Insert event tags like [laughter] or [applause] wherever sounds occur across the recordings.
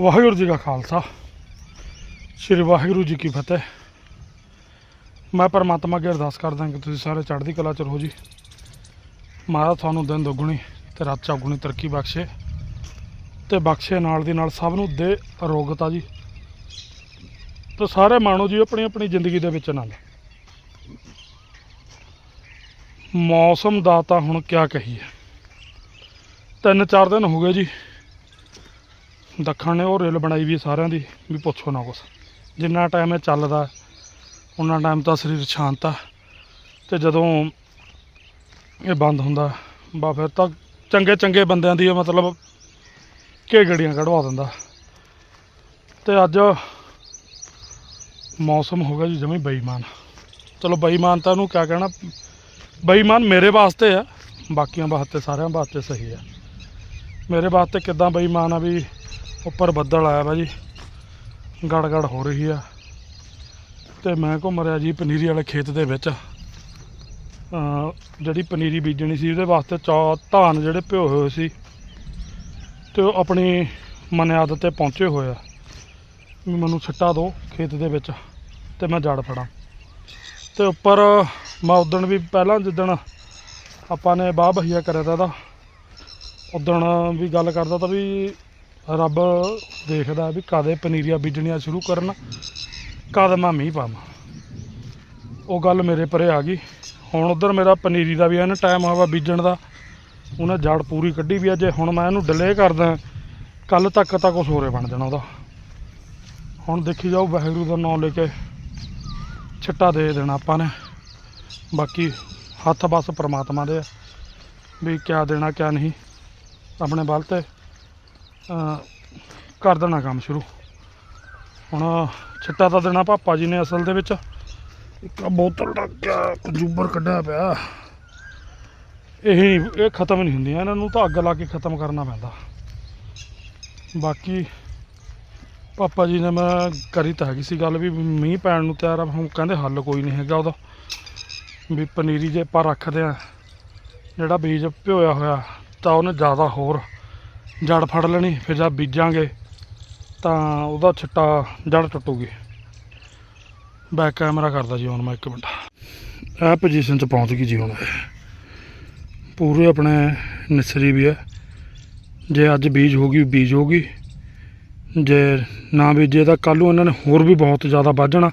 ਵਾਹਿਗੁਰੂ ਜੀ ਕਾ ਖਾਲਸਾ। ਸ੍ਰੀ ਵਾਹਿਗੁਰੂ ਜੀ ਕੀ ਫਤਿਹ। ਮੈਂ ਪਰਮਾਤਮਾ ਅੱਗੇ ਅਰਦਾਸ ਕਰਦਾ ਕਿ ਤੁਸੀਂ ਸਾਰੇ ਚੜ੍ਹਦੀ ਕਲਾ ਚ ਰਹੋ ਜੀ। ਮਹਾਰਾਜ ਤੁਹਾਨੂੰ ਦਿਨ ਦੁੱਗਣੀ ਤੇ ਰਾਤ ਚੌਗੁਣੀ ਤਰੱਕੀ ਬਖਸ਼ੇ ਤੇ ਬਖਸ਼ੇ ਨਾਲ ਦੀ ਨਾਲ ਸਭ ਨੂੰ ਦੇ ਅਰੋਗਤਾ ਜੀ। ਤੇ ਸਾਰੇ ਮਾਣੋ ਜੀ ਆਪਣੀ ਆਪਣੀ ਜ਼ਿੰਦਗੀ ਦੇ ਵਿੱਚ ਨਾਲ। ਮੌਸਮ ਦਾ ਤਾਂ ਹੁਣ ਕਿਆ ਕਹੀਏ। ਤਿੰਨ ਚਾਰ ਦਿਨ ਹੋ ਗਏ ਜੀ। ਦੱਖਣ ਨੇ, ਉਹ ਰੇਲ ਬਣਾਈ ਵੀ ਸਾਰਿਆਂ ਦੀ, ਵੀ ਪੁੱਛੋ ਨਾ ਕੁਛ। ਜਿੰਨਾ ਟਾਈਮ ਇਹ ਚੱਲਦਾ ਉਹਨਾਂ ਟਾਈਮ ਤਾਂ ਸਰੀਰ ਸ਼ਾਂਤ ਆ। ਤੇ ਜਦੋਂ ਇਹ ਬੰਦ ਹੁੰਦਾ, ਬਾ ਫਿਰ ਤਾਂ ਚੰਗੇ ਚੰਗੇ ਬੰਦਿਆਂ ਦੀ ਮਤਲਬ ਕਿ ਗੜੀਆਂ ਕਢਵਾ ਦਿੰਦਾ। ਤੇ ਅੱਜ ਮੌਸਮ ਹੋ ਗਿਆ ਜੀ ਜਮੀ ਬੇਈਮਾਨ। ਚਲੋ ਬੇਈਮਾਨ ਤਾਂ ਉਹਨੂੰ ਕਿਆ ਕਹਿਣਾ, ਬੇਈਮਾਨ ਮੇਰੇ ਵਾਸਤੇ ਆ, ਬਾਕੀਆਂ ਵਾਸਤੇ, ਸਾਰਿਆਂ ਵਾਸਤੇ ਸਹੀ ਆ। ਮੇਰੇ ਵਾਸਤੇ ਕਿੱਦਾਂ ਬੇਈਮਾਨ ਆ ਵੀ ਉੱਪਰ ਬੱਦਲ ਆਇਆ ਵਾ ਜੀ। ਗੜਗੜ ਹੋ ਰਹੀ ਆ। ਤੇ ਮੈਂ ਘੁੰਮ ਰਿਹਾ ਜੀ ਪਨੀਰੀ ਵਾਲੇ ਖੇਤ ਦੇ ਵਿੱਚ। ਜਿਹੜੀ ਪਨੀਰੀ ਬੀਜਣੀ ਸੀ, ਉਹਦੇ ਵਾਸਤੇ ਚੌ, ਧਾਨ ਜਿਹੜੇ ਭਿਓ ਹੋਏ ਸੀ। ਤੇ ਉਹ ਆਪਣੀ ਮਨਿਆਦ ਤੇ ਪਹੁੰਚੇ ਹੋਏ ਆ। ਵੀ ਮੈਨੂੰ ਛੱਟਾ ਦਿਓ ਖੇਤ ਦੇ ਵਿੱਚ, ਤੇ ਮੈਂ ਜੜ ਫੜਾਂ। ਤੇ ਉੱਪਰ ਮੈਂ ਉਦਣ ਵੀ ਪਹਿਲਾਂ ਜਿੱਦਣ ਆਪਾਂ ਨੇ ਬਾਹ ਬਹੀਆ ਕਰਿਆ ਤਾਂ ਇਹਦਾ ਉਦਣ ਵੀ ਗੱਲ ਕਰਦਾ ਤਾਂ ਵੀ ਰੱਬ ਦੇਖਦਾ ਵੀ ਕਦੇ ਪਨੀਰੀਆਂ ਬੀਜਣੀਆਂ ਸ਼ੁਰੂ ਕਰਨ ਕਦ ਮੈਂ ਮੀਂਹ ਪਾਵਾਂ। ਉਹ ਗੱਲ ਮੇਰੇ ਪਰੇ ਆ ਗਈ। ਹੁਣ ਉਧਰ ਮੇਰਾ ਪਨੀਰੀ ਦਾ ਵੀ ਐਨ ਟਾਈਮ ਹੋਇਆ ਬੀਜਣ ਦਾ। ਉਹਨੇ ਜੜ ਪੂਰੀ ਕੱਢੀ ਵੀ ਆ, ਜੇ ਹੁਣ ਮੈਂ ਇਹਨੂੰ ਡਿਲੇ ਕਰਦਾ ਕੱਲ ਤੱਕ ਤਾਂ ਕੁਛ ਹੋਰੇ ਬਣ ਜਾਣਾ ਉਹਦਾ। ਹੁਣ ਦੇਖੀ ਜਾਓ ਵਾਹਿਗੁਰੂ ਦਾ ਨਾਮ ਲੈ ਕੇ ਛਿੱਟਾ ਦੇ ਦੇਣਾ ਆਪਾਂ ਨੇ। ਬਾਕੀ ਹੱਥ ਬਸ ਪ੍ਰਮਾਤਮਾ ਦੇ ਆ, ਵੀ ਕਿਆ ਦੇਣਾ ਕਿਆ ਨਹੀਂ। ਆਪਣੇ ਬਲ ਤੇ ਕਰ ਦੇਣਾ ਕੰਮ ਸ਼ੁਰੂ। ਹੁਣ ਛਿੱਟਾ ਤਾਂ ਦੇਣਾ ਪਾਪਾ ਜੀ ਨੇ ਅਸਲ ਦੇ ਵਿੱਚ। ਇੱਕ ਬੋਤਲ ਦਾ ਕਿਆ ਕੰਜੂਬਰ ਕੱਢਿਆ ਪਿਆ। ਇਹ ਇਹ ਖਤਮ ਨਹੀਂ ਹੁੰਦੀਆਂ, ਇਹਨਾਂ ਨੂੰ ਤਾਂ ਅੱਗ ਲਾ ਕੇ ਖਤਮ ਕਰਨਾ ਪੈਂਦਾ। ਬਾਕੀ ਪਾਪਾ ਜੀ ਨੇ ਮੈਂ ਕਰੀ ਤਾਂ ਹੈਗੀ ਸੀ ਗੱਲ ਵੀ ਮੀਂਹ ਪੈਣ ਨੂੰ ਤਿਆਰ ਆ, ਹੁਣ ਕਹਿੰਦੇ ਹੱਲ ਕੋਈ ਨਹੀਂ ਹੈਗਾ ਉਹਦਾ। ਵੀ ਪਨੀਰੀ ਜੇ ਆਪਾਂ ਰੱਖਦੇ ਆ, ਜਿਹੜਾ ਬੀਜ ਭਿਓਇਆ ਹੋਇਆ, ਤਾਂ ਉਹਨੇ ਜ਼ਿਆਦਾ ਹੋਰ ਜੜ ਫੜ ਲੈਣੀ, ਫਿਰ ਜਦ ਬੀਜਾਂਗੇ ਤਾਂ ਉਹਦਾ ਛਿੱਟਾ ਜੜ ਟੁੱਟੂਗੀ। ਬੈਕ ਕੈਮਰਾ ਕਰਦਾ ਜੀ ਹੁਣ ਮੈਂ ਇੱਕ ਮਿੰਟ। ਇਹ ਪੋਜੀਸ਼ਨ 'ਚ ਪਹੁੰਚ ਗਈ ਜੀ ਹੁਣ ਇਹ। ਪੂਰੇ ਆਪਣੇ ਨਿਸਰੀ ਵੀ ਹੈ। ਜੇ ਅੱਜ ਬੀਜ ਹੋ ਗਈ ਬੀਜ ਹੋ ਗਈ। ਜੇ ਨਾ ਬੀਜੇ ਤਾਂ ਕੱਲ੍ਹ ਨੂੰ ਇਹਨਾਂ ਨੇ ਹੋਰ ਵੀ ਬਹੁਤ ਜ਼ਿਆਦਾ ਵੱਜਣਾ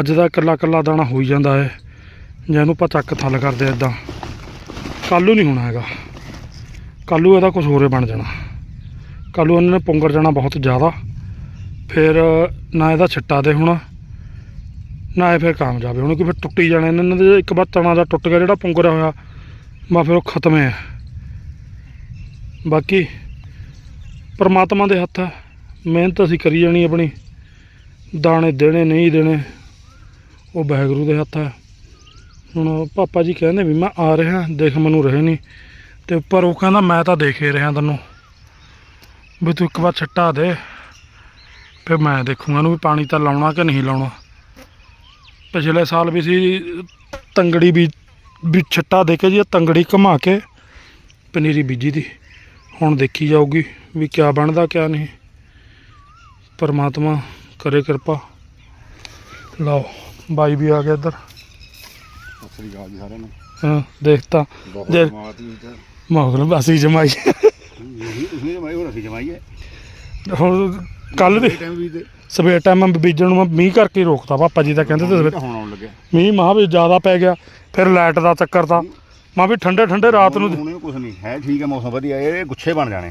ਅੱਜ ਦਾ ਇਕੱਲਾ ਇਕੱਲਾ ਦਾਣਾ ਹੋਈ ਜਾਂਦਾ ਹੈ ਜੇ ਇਹਨੂੰ ਆਪਾਂ ਚੱਕ ਥੱਲ ਕਰਦੇ ਇਦਾਂ ਕੱਲ੍ਹ ਨੂੰ ਨਹੀਂ ਹੋਣਾ ਹੈਗਾ। ਕੱਲ੍ਹ ਨੂੰ ਇਹਦਾ ਕੁਝ ਹੋਰੇ ਬਣ ਜਾਣਾ। ਕੱਲ੍ਹ ਨੂੰ ਇਹਨਾਂ ਨੇ ਪੁੰਗਰ ਜਾਣਾ ਬਹੁਤ ਜ਼ਿਆਦਾ। ਫਿਰ ਨਾ ਇਹਦਾ ਛਿੱਟਾ 'ਤੇ ਹੋਣਾ, ਨਾ ਇਹ ਫਿਰ ਕਾਮਯਾਬ ਹੋਣਾ ਕਿ ਫਿਰ ਟੁੱਟੀ ਜਾਣਾ ਇਹਨਾਂ ਦੇ ਇੱਕ ਵਾਰ ਤਣਾ ਦਾ ਟੁੱਟ ਗਿਆ ਜਿਹੜਾ ਪੁੰਗਰਿਆ ਹੋਇਆ ਮਾ ਫਿਰ ਉਹ ਖਤਮ ਹੈ। ਬਾਕੀ ਪਰਮਾਤਮਾ ਦੇ ਹੱਥ ਹੈ। ਮਿਹਨਤ ਅਸੀਂ ਕਰੀ ਜਾਣੀ ਆਪਣੀ। ਦਾਣੇ ਦੇਣੇ, ਨਹੀਂ ਦੇਣੇ, ਉਹ ਵਾਹਿਗੁਰੂ ਦੇ ਹੱਥ ਹੈ। ਹੁਣ ਪਾਪਾ ਜੀ ਕਹਿੰਦੇ ਵੀ ਮੈਂ ਆ ਰਿਹਾ, ਦੇਖ ਮੈਨੂੰ ਰਹੇ ਨਹੀਂ। ਤੇ ਉੱਪਰ ਉਹ ਕਹਿੰਦਾ ਮੈਂ ਤਾਂ ਦੇਖ ਹੀ ਰਿਹਾ ਤੈਨੂੰ। ਵੀ ਤੂੰ ਇੱਕ ਵਾਰ ਛੱਟਾ ਦੇ ਫਿਰ ਮੈਂ ਦੇਖੂੰਗਾ ਇਹਨੂੰ ਵੀ ਪਾਣੀ ਤਾਂ ਲਾਉਣਾ ਕਿ ਨਹੀਂ ਲਾਉਣਾ। ਪਿਛਲੇ ਸਾਲ ਵੀ ਸੀ ਤੰਗੜੀ ਵੀ ਵੀ ਛੱਟਾ ਦੇ ਕੇ ਜੀ ਤੰਗੜੀ ਘੁਮਾ ਕੇ ਪਨੀਰੀ ਬੀਜੀ ਦੀ। ਹੁਣ ਦੇਖੀ ਜਾਊਗੀ ਵੀ ਕਿਆ ਬਣਦਾ ਕਿਆ ਨਹੀਂ। ਪਰਮਾਤਮਾ ਕਰੇ ਕਿਰਪਾ। ਲਓ ਬਾਈ ਵੀ ਆ ਗਿਆ ਇੱਧਰ। ਸਤਿ ਸ੍ਰੀ ਅਕਾਲ ਜੀ ਸਾਰਿਆਂ ਨੂੰ। ਹਾਂ ਦੇਖਤਾ ਬਹੁਤ ਜੇ- ਮਾਹੌਲ ਅਸੀਂ ਜਮਾਈ। ਉਸਨੇ ਜਮਾਈ ਹੋਰ ਅਸੀਂ ਜਮਾਈ ਹੈ। ਹੁਣ ਕੱਲ ਵੀ ਟਾਈਮ ਵੀ ਤੇ ਸਵੇਰ ਟਾਈਮ ਮੈਂ ਬੀਜਣ ਨੂੰ ਮੈਂ ਮੀਂਹ ਕਰਕੇ ਹੀ ਰੋਕਤਾ ਪਾਪਾ ਜੀ ਤਾਂ ਕਹਿੰਦੇ ਤੇ ਸਵੇਰ ਹੁਣ ਆਉਣ ਲੱਗਿਆ। ਮੀਂਹ ਮਹਾਂ ਵੀ ਜ਼ਿਆਦਾ ਪੈ ਗਿਆ ਫਿਰ ਲਾਈਟ ਦਾ ਚੱਕਰ ਤਾਂ। ਮੈਂ ਵੀ ਠੰਡੇ ਠੰਡੇ ਰਾਤ ਨੂੰ ਹੁਣ ਕੁਝ ਨਹੀਂ। ਹੈ ਠੀਕ ਹੈ ਮੌਸਮ ਵਧੀਆ ਇਹ ਗੁੱਛੇ ਬਣ ਜਾਣੇ।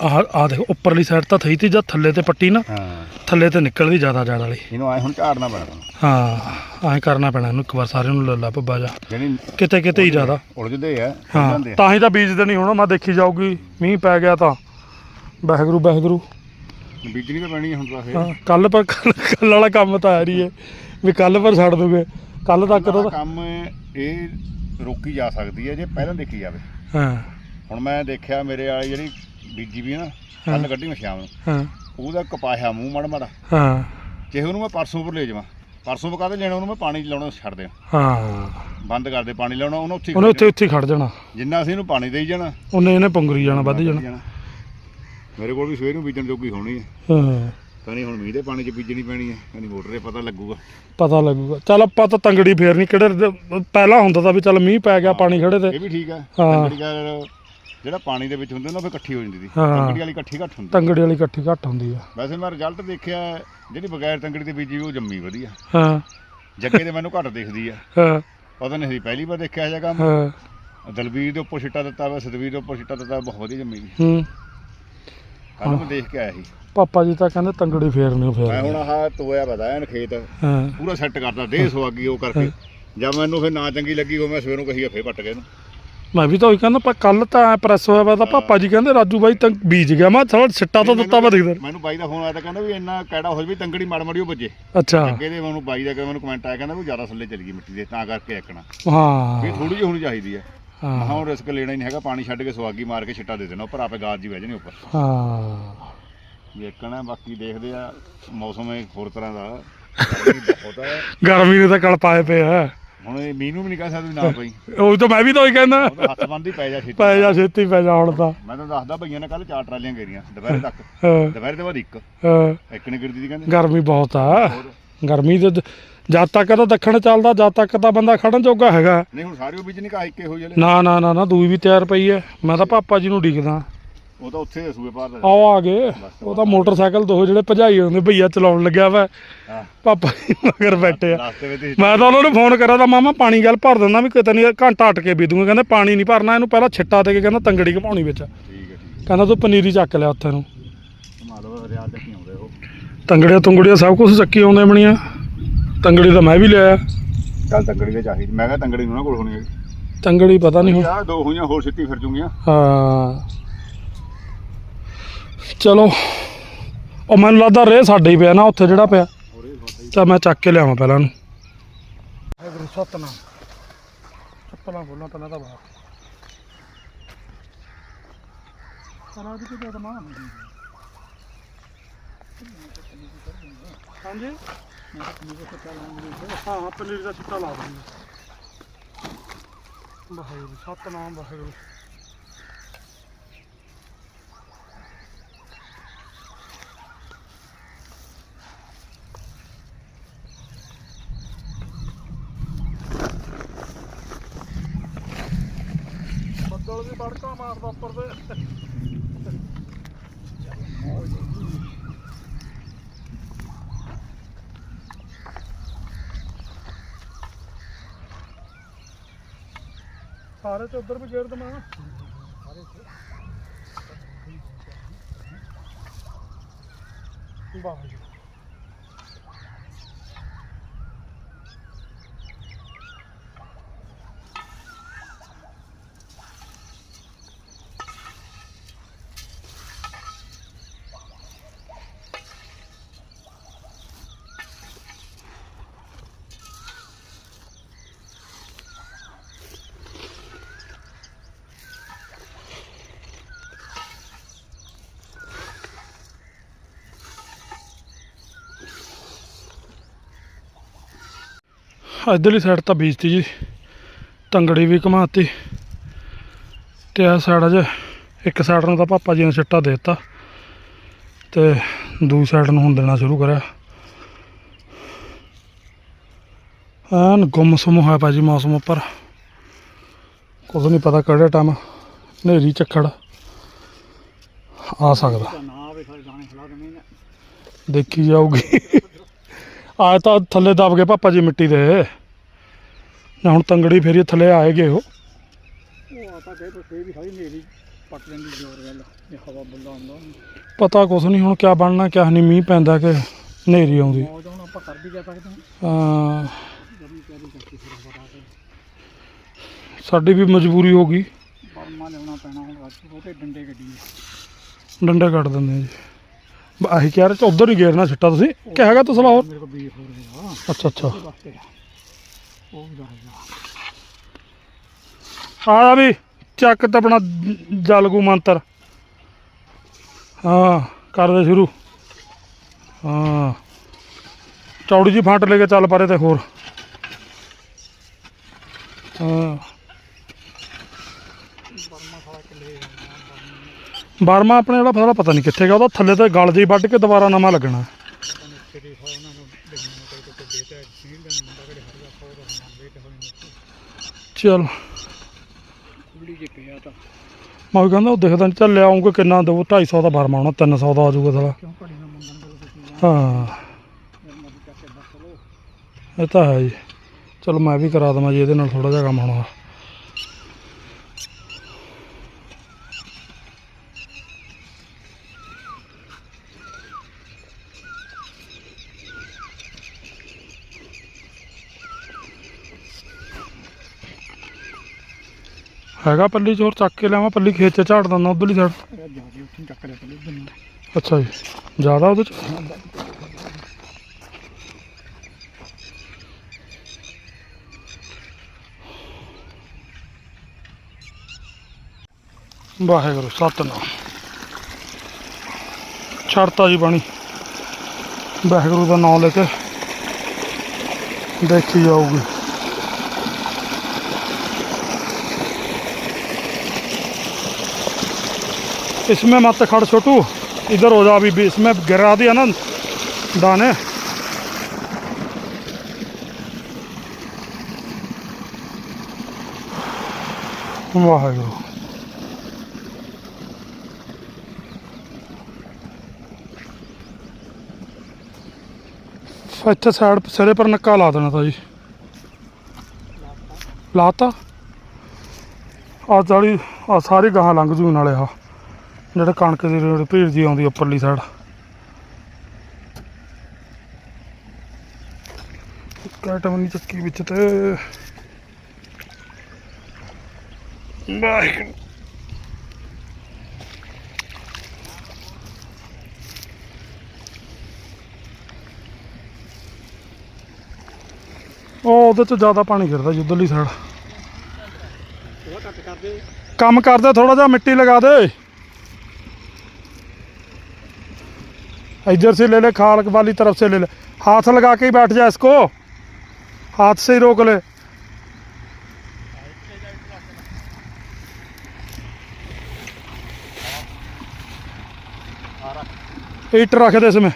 ਆਹ ਆ ਦੇਖ ਉੱਪਰਲੀ ਸਾਈਡ ਤਾਂ ਥਈ ਤੀ ਜਦ ਥੱਲੇ ਤੇ ਪੱਟੀ ਨਾ ਹਾਂ। ਥੱਲੇ ਤੇ ਨਿਕਲਦੀ ਜ਼ਿਆਦਾ ਜ਼ਿਆਦਾ ਵਾਲੀ। ਇਹਨੂੰ ਆਏ ਹੁਣ ਝਾੜਨਾ ਪੈਣਾ। ਹਾਂ ਐਂ ਕਰਨਾ ਪੈਣਾ ਇਹਨੂੰ ਇੱਕ ਵਾਰ ਸਾਰਿਆਂ ਨੂੰ ਲੱਲਾ ਪੱਬਾ ਜਾ। ਜਿਹੜੀ ਕਿਤੇ ਕਿਤੇ ਹੀ ਜ਼ਿਆਦਾ। ਉਲਝਦੇ ਆ ਹਾਂ ਆ। ਤਾਂ ਹੀ ਤਾਂ ਬੀਜਦੇ ਨਹੀਂ ਹੋਣਾ ਮੈਂ ਦੇਖੀ ਜਾਊਗੀ ਮੀਂਹ ਪੈ ਗਿਆ ਤਾਂ। ਵਾਹਿਗੁਰੂ ਵਾਹਿਗੁਰੂ ਬੀਜਣੀ ਤਾਂ ਪੈਣੀ ਹੈ ਹੁਣ ਤਾਂ ਹਾਂ ਇਹ ਕੱਲ ਪਰ ਕੱਲ ਵਾਲਾ ਕੰਮ ਤਾਂ ਆ ਰਹੀ ਹੈ ਵੀ ਕੱਲ ਪਰ ਛੱਡ ਦੂਗੇ। ਕੱਲ ਤੱਕ ਤਾਂ ਕੰਮ ਇਹ ਰੋਕੀ ਜਾ ਸਕਦੀ ਹੈ ਜੇ ਪਹਿਲਾਂ ਦੇਖੀ ਜਾਵੇ। ਹਾਂ। ਹੁਣ ਮੈਂ ਦੇਖਿਆ ਮੇਰੇ ਵਾਲੀ ਜਿਹੜੀ ਬੀਜੀ ਵੀ ਨਾ। ਕੱਲ ਕੱਢੀ ਮੈਂ ਸ਼ਾਮ ਨੂੰ। ਹਾਂ। ਉਹਦਾ ਕਪਾਹਿਆ ਮੂੰਹ ਮੜ ਮੜ। ਹਾਂ। ਜੇ ਉਹਨੂੰ ਮੈਂ ਪਰਸੋਂ ਪਰ ਲੈ ਜਾਵਾਂ ਪਰਸੋਂ ਪਕਾ ਦੇ ਲੈਣਾ ਉਹਨੂੰ ਮੈਂ ਪਾਣੀ ਲਾਉਣਾ ਛੱਡ ਦਿਆਂ ਹਾਂ। ਬੰਦ ਕਰ ਦੇ ਪਾਣੀ ਲਾਉਣਾ ਉਹਨੂੰ ਉੱਥੇ ਹੀ ਉਹਨੇ ਉੱਥੇ ਉੱਥੇ ਖੜ ਜਾਣਾ। ਜਿੰਨਾ ਅਸੀਂ ਇਹਨੂੰ ਪਾਣੀ ਦੇਈ ਜਾਣਾ। ਉਹਨੇ ਇਹਨੇ ਪੰਗਰੀ ਜਾਣਾ ਵੱਧ ਜਾਣਾ। ਮੇਰੇ ਕੋਲ ਵੀ ਸਵੇਰ ਨੂੰ ਬੀਜਣ ਜੋਗੀ ਹੋਣੀ ਹੈ। ਹਾਂ। ਕਹਿੰਦੀ ਹੁਣ ਮੀਂਹ ਦੇ ਪਾਣੀ 'ਚ ਬੀਜਣੀ ਪੈਣੀ ਹੈ ਕਹਿੰਦੀ ਮੋਟਰ ਦੇ ਪਤਾ ਲੱਗੂਗਾ। ਪਤਾ ਲੱਗੂਗਾ। ਚੱਲ ਆਪਾਂ ਤਾਂ ਤੰਗੜੀ ਫੇਰ ਨਹੀਂ ਕਿਹੜੇ ਪਹਿਲਾਂ ਹੁੰਦਾ ਤਾਂ ਵੀ ਚੱਲ ਮੀਂਹ ਪੈ ਗਿਆ ਪਾਣੀ ਖੜੇ ਤੇ। ਇਹ ਵੀ ਠੀਕ ਹੈ। ਤੰਗੜੀ ਗੱਲ ਜਿਹੜਾ ਪਾਣੀ ਦੇ ਵਿੱਚ ਹੁੰਦੇ ਨਾ ਫਿਰ ਇਕੱਠੀ ਹੋ ਜਾਂਦੀ ਸੀ। ਹਾਂ। ਤੰਗੜੀ ਵਾਲੀ ਇਕੱਠੀ ਘੱਟ ਹੁੰਦੀ ਤੰਗੜੀ ਵਾਲੀ ਇਕੱਠੀ ਘੱਟ ਹੁੰਦੀ ਆ। ਵੈਸੇ ਮੈਂ ਰਿਜ਼ਲਟ ਦੇਖਿਆ ਜਿਹੜੀ ਬਗੈਰ ਤੰਗੜੀ ਦੇ ਬੀਜੀ ਉਹ ਜੰਮੀ ਵਧੀਆ। ਹਾਂ। ਜੱਗੇ ਦੇ ਮੈਨੂੰ ਘੱਟ ਦਿਖਦੀ ਆ। ਹਾਂ। ਪਤਾ ਨਹੀਂ ਸੀ ਪਹਿਲੀ ਵਾਰ ਦੇਖਿਆ ਕੰਮ। ਹਾਂ। ਦਲਵੀਰ ਦੇ ਉੱਪਰ ਛਿੱਟਾ ਦਿੱਤਾ ਵਾ ਸਤਵੀਰ ਦੇ ਉੱਪਰ ਛਿੱਟਾ ਦਿੱਤਾ ਬਹੁਤ ਵਧੀਆ ਜੰਮੀ ਹੂੰ। ਕੱਲ ਮੈਂ ਦੇਖ ਕੇ ਆਇਆ ਸੀ। ਪਾਪਾ ਜੀ ਤਾਂ ਕਹਿੰਦੇ ਤੰਗੜੀ ਫੇਰ ਨਹੀਂ ਮੈਂ ਹੁਣ ਆਹ ਤੋਇਆ ਪਤਾ ਐਨ ਖੇਤ। ਹਾਂ। ਪੂਰਾ ਸੈੱਟ ਕਰਦਾ ਦੇ ਸਵਾਗੀ ਉਹ ਕਰਕੇ। ਜਦ ਮੈਨੂੰ ਫਿਰ ਨਾ ਚੰਗੀ ਲੱਗੀ ਉਹ ਮੈਂ ਸਵੇਰ ਨੂੰ ਕਹੀ ਫੇਰ ਪੱਟ ਗਏ ਇਹਨੂੰ। ਮੈਂ ਵੀ ਤਾਂ ਉਹੀ ਕਹਿੰਦਾ ਪਰ ਕੱਲ ਤਾਂ ਪ੍ਰੈਸ ਹੋਇਆ ਵਾ ਤਾਂ ਪਾਪਾ ਜੀ ਕਹਿੰਦੇ ਰਾਜੂ ਬਾਈ ਤਾਂ ਬੀਜ ਗਿਆ। ਮੈਂ ਥੋੜਾ ਸਿੱਟਾ ਤਾਂ ਦਿੱਤਾ ਵਾ ਦਿਖਦਾ। ਮੈਨੂੰ ਬਾਈ ਦਾ ਫੋਨ ਆਇਆ ਤਾਂ ਕਹਿੰਦਾ ਵੀ ਇੰਨਾ ਕੈੜਾ ਹੋ ਜਵੇ ਤੰਗੜੀ ਮੜ ਮੜੀ ਉਹ ਵੱਜੇ। ਅੱਛਾ। ਅੱਗੇ ਦੇ ਮੈਨੂੰ ਬਾਈ ਦਾ ਕਿ ਮੈਨੂੰ ਕਮੈਂਟ ਆਇਆ ਕਹਿੰਦਾ ਵੀ ਜ਼ਿਆਦਾ ਥੱਲੇ ਚਲੀ ਗਈ ਮਿੱਟੀ ਦੇ ਤਾਂ ਕਰਕੇ ਐਕਣਾ ਵੀ ਹਾਂ। ਥੋੜੀ ਜਿਹੀ ਹੋਣੀ ਚਾਹੀਦੀ ਹੈ। ਹਾਂ ਹੁਣ ਰਿਸਕ ਲੈਣਾ ਹੀ ਨਹੀਂ ਹੈਗਾ ਪਾਣੀ ਛੱਡ ਕੇ ਸਵਾਗੀ ਮਾਰ ਕੇ ਛਿੱਟਾ ਦੇ ਦੇਣਾ ਉੱਪਰ ਆਪੇ ਗਾਜ ਜੀ ਬਹਿ ਜਾਣੀ ਉੱਪਰ। ਹਾਂ। ਵੀ ਐਕਣਾ ਬਾਕੀ ਦੇਖਦੇ ਆ ਮੌਸਮ ਇਹ ਹੋਰ ਤਰ੍ਹਾਂ ਦਾ। [laughs] ਬਹੁਤ ਹੈ ਗਰਮੀ ਨੇ ਤਾਂ ਕਲ ਪਾਏ ਪਏ ਆ। ਹੁਣ ਇਹ ਮੀਂਹ ਨੂੰ ਵੀ ਨਹੀਂ ਕਹਿ ਸਕਦੇ ਵੀ ਨਾ ਪਈ [laughs] ਉਹ ਤਾਂ ਮੈਂ ਵੀ ਤਾਂ ਉਹੀ ਕਹਿੰਦਾ। ਹੱਥ ਬੰਦੀ ਪੈ ਜਾ ਛੇਤੀ। ਪੈ ਜਾ ਛੇਤੀ ਪੈ ਜਾ ਹੁਣ ਤਾਂ। ਮੈਂ ਤਾਂ ਦੱਸਦਾ ਭਈਆਂ ਨੇ ਕੱਲ ਚਾਰ ਟਰਾਲੀਆਂ ਗੇਰੀਆਂ ਦੁਪਹਿਰੇ ਤੱਕ। [laughs] ਹਾਂ, ਦੁਪਹਿਰੇ ਦੇ ਬਾਅਦ ਇੱਕ। ਹਾਂ। ਇੱਕ ਨੇ ਗਿਰਦੀ ਦੀ ਕਹਿੰਦੇ। ਗਰਮੀ ਬਹੁਤ ਆ। ਗਰਮੀ ਦੇ ਜਦ ਤੱਕ ਤਾਂ ਦੱਖਣ ਚੱਲਦਾ ਜਦ ਤੱਕ ਤਾਂ ਬੰਦਾ ਖੜਨ ਜੋਗਾ ਹੈਗਾ। ਨਹੀਂ ਹੁਣ ਸਾਰੇ ਉਹ ਬੀਜ ਨਹੀਂ ਕਾ ਇੱਕੇ ਹੋ ਜਲੇ ਨਾ ਨਾ ਨਾ ਨਾ ਦੂਈ ਵੀ ਤਿਆਰ ਪਈ ਐ। ਮੈਂ ਤਾਂ ਪਾਪਾ ਜੀ ਨੂੰ ਡੀਕਦਾ ਉਹ ਤਾਂ ਉੱਥੇ ਸੂਏ ਪਾਰ ਦਾ ਆਓ ਆ ਗਏ। ਉਹ ਤਾਂ ਮੋਟਰਸਾਈਕਲ ਦੋ ਜਿਹੜੇ ਭਜਾਈ ਹੁੰਦੇ ਭਈਆ ਚਲਾਉਣ ਲੱਗਿਆ ਵਾ। ਪਾਪਾ ਜੀ ਮਗਰ ਬੈਠੇ ਆ। ਮੈਂ ਤਾਂ ਉਹਨਾਂ ਨੂੰ ਫੋਨ ਕਰਿਆ ਤਾਂ ਮਾਮਾ ਪਾਣੀ ਗੱਲ ਭਰ ਦਿੰਦਾ ਵੀ ਕਿਤੇ ਨਹੀਂ ਘੰਟਾ ਅਟ ਕੇ ਬੀਦੂਗਾ। ਕਹਿੰਦੇ ਪਾਣੀ ਨਹੀਂ ਭਰਨਾ ਇਹਨੂੰ ਪਹਿਲਾਂ ਛਿੱਟਾ ਦੇ ਕੇ ਕਹਿੰਦਾ ਤੰਗੜੀ ਘਮਾਉਣੀ ਵਿੱਚ। ਕਹਿੰਦਾ ਤੂੰ ਪਨੀਰੀ ਚੱਕ ਲਿਆ ਉੱਥੇ ਨੂੰ। ਤੰਗੜੀਆਂ ਤੁੰਗੜੀਆਂ ਸਭ ਕੁਝ ਚੱਕੀ ਆਉਂਦੇ ਬਣੀਆਂ ਤੰਗੜੀ ਤਾਂ ਮੈਂ ਵੀ ਲਿਆ ਚੱਲ ਤੰਗੜੀ ਦੇ ਚਾਹੀਦੀ। ਮੈਂ ਕਿਹਾ ਤੰਗੜੀ ਨੂੰ ਨਾ ਕੋਲ ਹੋਣੀ ਤੰਗੜੀ ਪਤਾ ਨਹੀਂ ਹੁਣ। ਦੋ ਹੋਈਆਂ ਹੋਰ ਸਿੱਟੀ ਫਿਰ ਜੂਗੀਆਂ। ਹਾਂ। ਚਲੋ, ਉਹ ਮੈਨੂੰ ਲੱਗਦਾ ਰੇ ਸਾਡੇ ਹੀ ਪਿਆ ਨਾ, ਉੱਥੇ ਜਿਹੜਾ ਪਿਆ। ਤਾਂ ਮੈਂ ਚੱਕ ਕੇ ਲਿਆਵਾਂ ਪਹਿਲਾਂ ਨੂੰ ਵਾਹਿਗੁਰੂ ਸਤਨਾਮ ਚੱਪਲਾਂ ਬੋਲਾਂ ਪਹਿਲਾਂ ਤਾਂ ਬਾਹਰ। ਰਾਜ ਕੇ ਜਦ ਮਾਂ ਹਾਂਜੀ? ਹਾਂ ਹਾਂ, ਪਨੀਰ ਦਾ ਚਿੱਟਾ ਲਾ ਦਿੰਦੇ ਵਾਹਿਗੁਰੂ ਸਤਨਾਮ ਵਾਹਿਗੁਰੂ ਬੱਦਲ ਵੀ ਬੜਕਾ ਮਾਰਦਾ ਉੱਪਰ ਤੇ ਸਾਰੇ ਤੇ ਉੱਧਰ ਵੀ ਗੇਰ ਦਮਾ ਇੱਧਰਲੀ ਸਾਈਡ ਤਾਂ ਬੀਜਤੀ ਜੀ। ਤੰਗੜੀ ਵੀ ਘਮਾਤੀ। ਤੇ ਆ ਸਾਈਡ ਅਜ ਇੱਕ ਸਾਈਡ ਨੂੰ ਤਾਂ ਪਾਪਾ ਜੀ ਨੇ ਛਿੱਟਾ ਦੇ ਦਿੱਤਾ। ਤੇ ਦੂਜੀ ਸਾਈਡ ਨੂੰ ਹੁਣ ਦੇਣਾ ਸ਼ੁਰੂ ਕਰਿਆ। ਐਨ ਗੁੰਮਸੁੰਮ ਹੋਇਆ ਭਾਜੀ ਮੌਸਮ ਉੱਪਰ। ਕੁਝ ਨਹੀਂ ਪਤਾ ਕਿਹੜੇ ਟਾਈਮ ਹਨੇਰੀ ਝੱਖੜ ਆ ਸਕਦਾ। ਦੇਖੀ ਜਾਊਗੀ। ਆ ਤਾਂ ਥੱਲੇ ਦਬ ਗਏ ਪਾਪਾ ਜੀ ਮਿੱਟੀ ਦੇ। ਨਾ ਹੁਣ ਤੰਗੜੀ ਫੇਰੀ ਥੱਲੇ ਆਏਗੇ ਉਹ। ਉਹ ਪਤਾ ਕੁਛ ਨਹੀਂ ਹੁਣ ਕਿਆ ਬਣਨਾ ਕਿਆ ਨਹੀਂ ਮੀਂਹ ਪੈਂਦਾ ਕਿ ਹਨੇਰੀ ਆਉਂਦੀ। ਹਾਂ। ਸਾਡੀ ਵੀ ਮਜਬੂਰੀ ਹੋ ਗਈ। ਡੰਡੇ ਕੱਟ ਦਿੰਦੇ ਜੀ। ਆਹੀ ਕਹਿ ਰਹੇ ਚ ਉਧਰ ਹੀ ਗੇਰਨਾ ਛਿੱਟਾ ਤੁਸੀਂ। ਕਿ ਹੈਗਾ ਤਸਲਾ ਹੋਰ? ਮੇਰੇ ਕੋਲ ਬੀਜ ਹੋ ਰਿਹਾ ਅੱਛਾ ਅੱਛਾ। ਉਹ ਵੀ ਦੱਸਦਾ ਆ ਵੀ ਚੱਕ ਤੇ ਆਪਣਾ ਜਲਗੂ ਮੰਤਰ। ਹਾਂ ਕਰ ਦੇ ਸ਼ੁਰੂ। ਹਾਂ। ਚੌੜੀ ਜੀ ਫੰਟ ਲੈ ਕੇ ਚੱਲ ਪਰੇ ਤੇ ਹੋਰ। ਹਾਂ। ਬਾਰਮਾ ਆਪਣੇ ਜਿਹੜਾ ਫਸਲਾ ਪਤਾ ਨਹੀਂ ਕਿੱਥੇ ਗਿਆ, ਉਹਦਾ ਥੱਲੇ ਤੇ ਗਲ ਜੀ ਵੱਢ ਕੇ ਦੁਬਾਰਾ ਨਵਾਂ ਲੱਗਣਾ। ਚਲ। ਮੈਂ ਕਹਿੰਦਾ, ਉਹ ਦੇਖਦਾ ਨਹੀਂ ਚੱਲ ਲਿਆਉਂਗੇ ਕਿੰਨਾ ਦੋ 250 ਦਾ ਬਾਰਮਾ ਆਉਣਾ 300 ਦਾ ਆ ਜਾਊਗਾ ਸਾਲਾ। ਹਾਂ। ਇਹ ਤਾਂ ਹੈ ਜੀ ਚਲੋ ਮੈਂ ਵੀ ਕਰਾ ਦਵਾਂ ਜੀ, ਇਹਦੇ ਨਾਲ ਥੋੜਾ ਜਿਹਾ ਕੰਮ ਹੋਣਾ। ਹੈਗਾ ਪੱਲੀ ਚੋਰ ਚੱਕ ਕੇ ਲਿਆਵਾਂ, ਪੱਲੀ ਖੇਤ ਚ ਝਾੜ ਦਿੰਦਾ ਉਧਰਲੀ ਸਾਈਡ ਇਹ ਜਾ ਚੱਕ ਲਿਆ ਪਹਿਲੇ ਦਿਨ ਅੱਛਾ ਜੀ, ਜ਼ਿਆਦਾ ਉਹਦੇ ਚ? ਵਾਹਿਗੁਰੂ, ਸਤਨਾਮ। ਛੜਤਾ ਜੀ ਬਾਣੀ। ਵਾਹਿਗੁਰੂ ਦਾ ਨਾਮ ਲੈ ਕੇ ਦੇਖੀ ਜਾਊਗੀ। इसमें मत खड़ छोटू इधर हो जा अभी भी इसमें गिरा दिया ना दाने वाहेगुरु ਇੱਥੇ ਸਾਈਡ ਸਿਰੇ ਪਰ ਨੱਕਾ ਲਾ ਦੇਣਾ ਤਾਂ ਜੀ ਲਾਤਾ ਆ ਜਾਲੀ ਆ ਸਾਰੀ ਗਾਹਾਂ ਲੰਘ ਜੂ ਨਾਲੇ ਆ ਜਿਹੜਾ ਕਣਕ ਦੀ ਰੇੜ ਭੀੜ ਜੀ ਆਉਂਦੀ ਉੱਪਰਲੀ ਸਾਈਡ ਕਾਟਮ ਨਹੀਂ ਚੱਕੀ ਵਿੱਚ ਤੇ। ਵਾਹਿਗੁਰੂ। ਉਹ ਉਹਦੇ ਚ ਜ਼ਿਆਦਾ ਪਾਣੀ ਗਿਰਦਾ ਉਧਰਲੀ ਸਾਈਡ ਕੰਮ ਕਰਦੇ ਥੋੜਾ ਜਿਹਾ ਮਿੱਟੀ ਲਗਾ दे इधर से ले ले खाल वाली तरफ से ले ले हाथ लगा के ही बैठ जा इसको हाथ से ही रोक ले ईट रख दे इसमें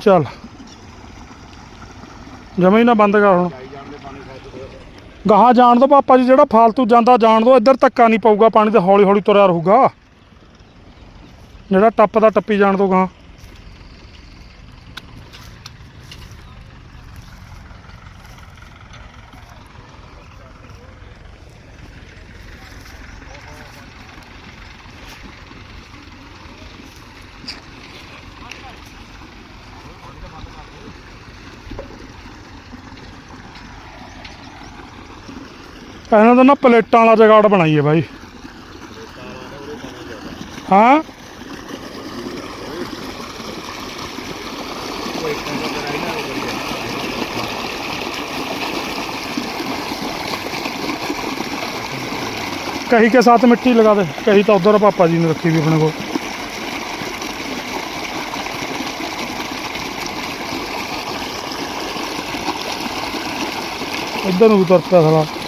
चल जमा ही ना बंद कर हूँ ਜਾਈ ਜਾਣ ਦੇ ਪਾਣੀ ਖੇਤ ਗਾਹਾਂ ਜਾਣ ਦੋ ਪਾਪਾ ਜੀ ਜਿਹੜਾ ਫਾਲਤੂ ਜਾਂਦਾ ਜਾਣ ਦੋ ਇੱਧਰ ਧੱਕਾ ਨਹੀਂ ਪਊਗਾ ਪਾਣੀ ਤੇ ਹੌਲੀ ਹੌਲੀ ਤੁਰਿਆ ਰਹੂਗਾ ਜਿਹੜਾ ਟੱਪਦਾ ਟੱਪੀ ਜਾਣ ਤੋਂ ਗਾਹਾਂ। ਇਹਨਾਂ ਦਾ ਨਾ ਪਲੇਟਾਂ ਵਾਲਾ ਜਗਾੜ ਹੈ ਬਾਈ। ਹਾਂ? कहीं के साथ मिट्टी लगा दे कहीं तो उधर पापा जी ने रखी हुई अपने को इधर उतर पे साला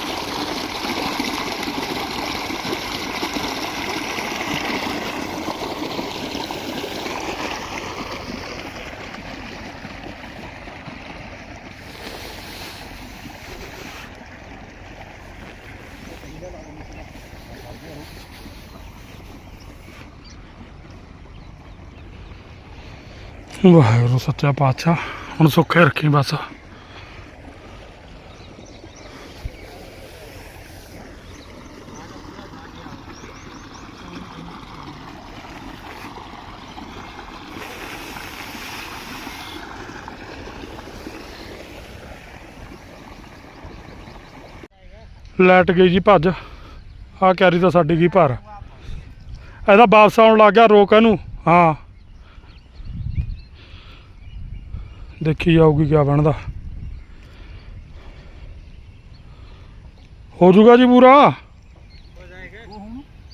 ਵਾਹਿਗੁਰੂ, ਸੱਚਾ ਪਾਤਸ਼ਾਹ। ਹੁਣ ਸੁੱਖੇ ਰੱਖੀ ਬਸ। ਲੈਟ ਗਈ ਜੀ ਭੱਜ। ਆ ਕੈਰੀ ਤਾਂ ਸਾਡੀ ਗਈ ਭਰ। ਇਹਦਾ ਵਾਪਸ ਆਉਣ ਲੱਗ ਗਿਆ, ਰੋਕ ਇਹਨੂੰ। ਹਾਂ। ਦੇਖੀ ਜਾਊਗੀ ਕਿਆ ਬਣਦਾ ਹੋ ਜਾਊਗਾ ਜੀ ਪੂਰਾ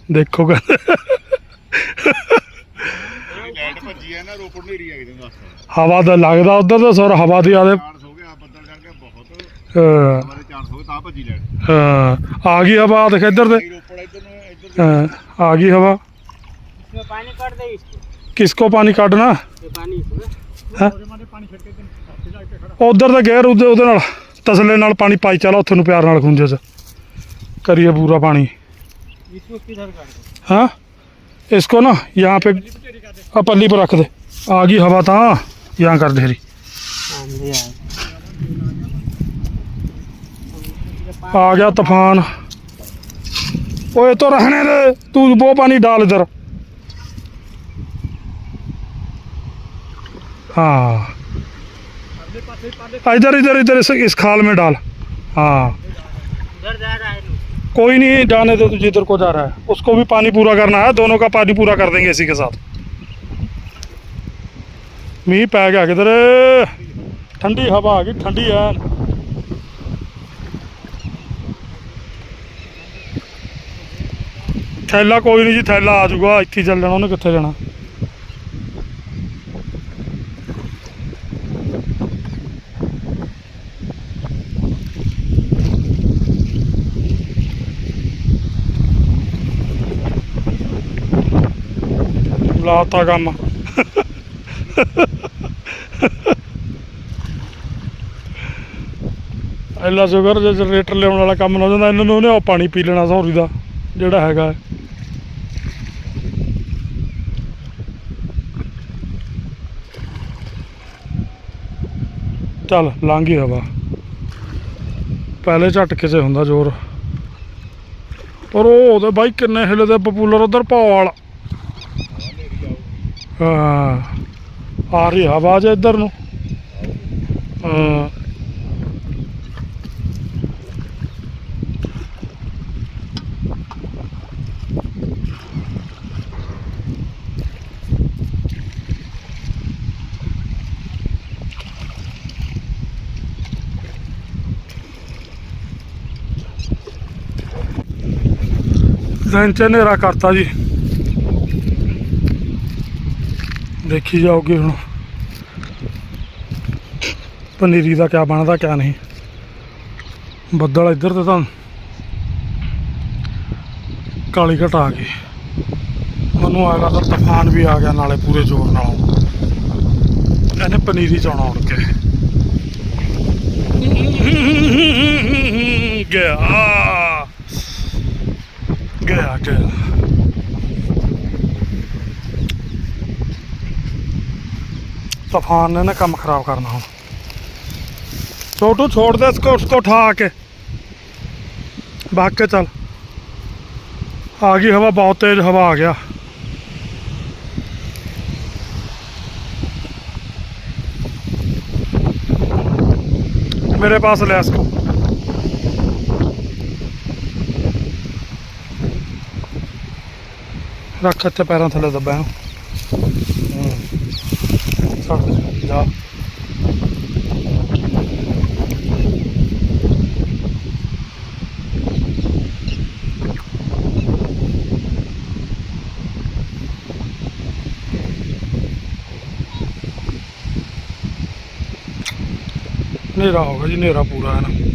ਦੇਖੋ ਕਹਿੰਦੇ ਲਾਈਟ ਭੱਜੀ ਹੈ ਨਾ ਰੋਪੜ ਨੇਰੀ ਆਈ ਤੈਨੂੰ ਦੱਸ ਹਵਾ ਦਾ ਲੱਗਦਾ ਉਧਰ ਤਾਂ ਸੁਰ ਹਵਾ ਦੀ ਆਦੇ ਚਾਂਸ ਹੋ ਗਿਆ ਬੱਦਲ ਚੜ ਗਿਆ ਬਹੁਤ ਹਵਾ ਦੇ ਚਾਂਸ ਹੋ ਗਏ ਤਾਂ ਭੱਜੀ ਲਾਈਟ ਆ ਗਈ ਹਵਾ ਦੇਖ ਇੱਧਰ ਦੇ ਰੋਪੜ ਇੱਧਰ ਨੂੰ ਇੱਧਰ हाँ, आ गई हवा इसमें पानी कर दे इसको किसको पानी काटना ये पानी इसमें ਉਹਦੇ ਮਾਰੇ ਉਧਰ ਤਾਂ ਗੈਰ ਉਹਦੇ ਉਹਦੇ ਨਾਲ ਤਸਲੇ ਨਾਲ ਪਾਣੀ ਪਾਈ ਚਲਾ ਉੱਥੇ ਨੂੰ ਪਿਆਰ ਨਾਲ ਖੁੰਝੇ ਚ ਕਰੀਏ ਪੂਰਾ ਪਾਣੀ इसको किधर कर दो हाँ इसको ना यहाँ पे आ पल्ली पर रख दे आ गई हवा था यहाँ कर दे हरी आंधी आ आ गया तूफान ओए तो रहने दे तू वो पानी डाल इधर हाँ इधर इधर इधर इस, इस खाल में डाल। हाँ। कोई नहीं जाने दे तुझे इधर को जा रहा है। उसको भी पानी पूरा करना है दोनों का पानी पूरा कर देंगे इसी के साथ। मीह पै गया किधर? ठंडी हवा आ गई ठंडी है? थैला कोई नहीं जी थैला आ जाऊगा। इतनी चल जाना उन्हें कितने जाना? ਲਾਤਾ ਕੰਮ। ਐਲਾ ਸ਼ੁਗਰ ਜੇ ਜਨਰੇਟਰ ਲਿਆਉਣ ਵਾਲਾ ਕੰਮ ਨਾ ਜਾਂਦਾ, ਇਹਨਾਂ ਨੂੰ ਉਹਨੇ ਉਹ ਪਾਣੀ ਪੀ ਲੈਣਾ ਸੌਰੀ ਦਾ, ਜਿਹੜਾ ਹੈਗਾ। ਚੱਲ, ਲੰਘ ਗਈ ਹਵਾ। ਪਹਿਲੇ ਝਟਕੇ 'ਚ ਹੁੰਦਾ ਜ਼ੋਰ। ਪਰ ਉਹ ਉਹਦੇ ਬਾਈ ਕਿੰਨੇ ਹਿੱਲਦੇ ਪਪੂਲਰ ਉਧਰ ਪੌਲ ਹਾਂ। ਆ ਰਹੀ ਆਵਾਜ਼ ਇੱਧਰ ਨੂੰ। ਹਾਂ। ਦਿਨ ਚ ਹਨੇਰਾ ਕਰਤਾ ਜੀ। ਦੇਖੀ ਜਾਓਗੇ ਹੁਣ। ਪਨੀਰੀ ਦਾ ਕਿਆ ਬਣਦਾ, ਕਿਆ ਨਹੀਂ। ਬੱਦਲ ਇੱਧਰ ਤੇ ਤਾਂ ਕਾਲੀ ਘਟ ਆ ਗਈ। ਮੈਨੂੰ ਆ ਗਿਆ ਤਾਂ ਤੂਫਾਨ ਵੀ ਆ ਗਿਆ ਨਾਲੇ ਪੂਰੇ ਜ਼ੋਰ ਨਾਲ। ਇਹਨੇ ਪਨੀਰੀ ਚ ਆਉਣਾ ਉੜ ਕੇ। ਗਿਆ। ਗਿਆ ਗਿਆ। तूफ़ान ने ना कम ख़राब करना हूँ छोटू छोड़ दे इसको उसको उठा के भाग के चल आ गई हवा बहुत तेज़ हवा आ गया मेरे पास ले इसको रख इतने पैरों थले दबाया ਦੇ ਜਾ ਹਨੇਰਾ ਹੋ ਗਿਆ ਜੀ ਹਨੇਰਾ ਪੂਰਾ ਹੈ ਨਾ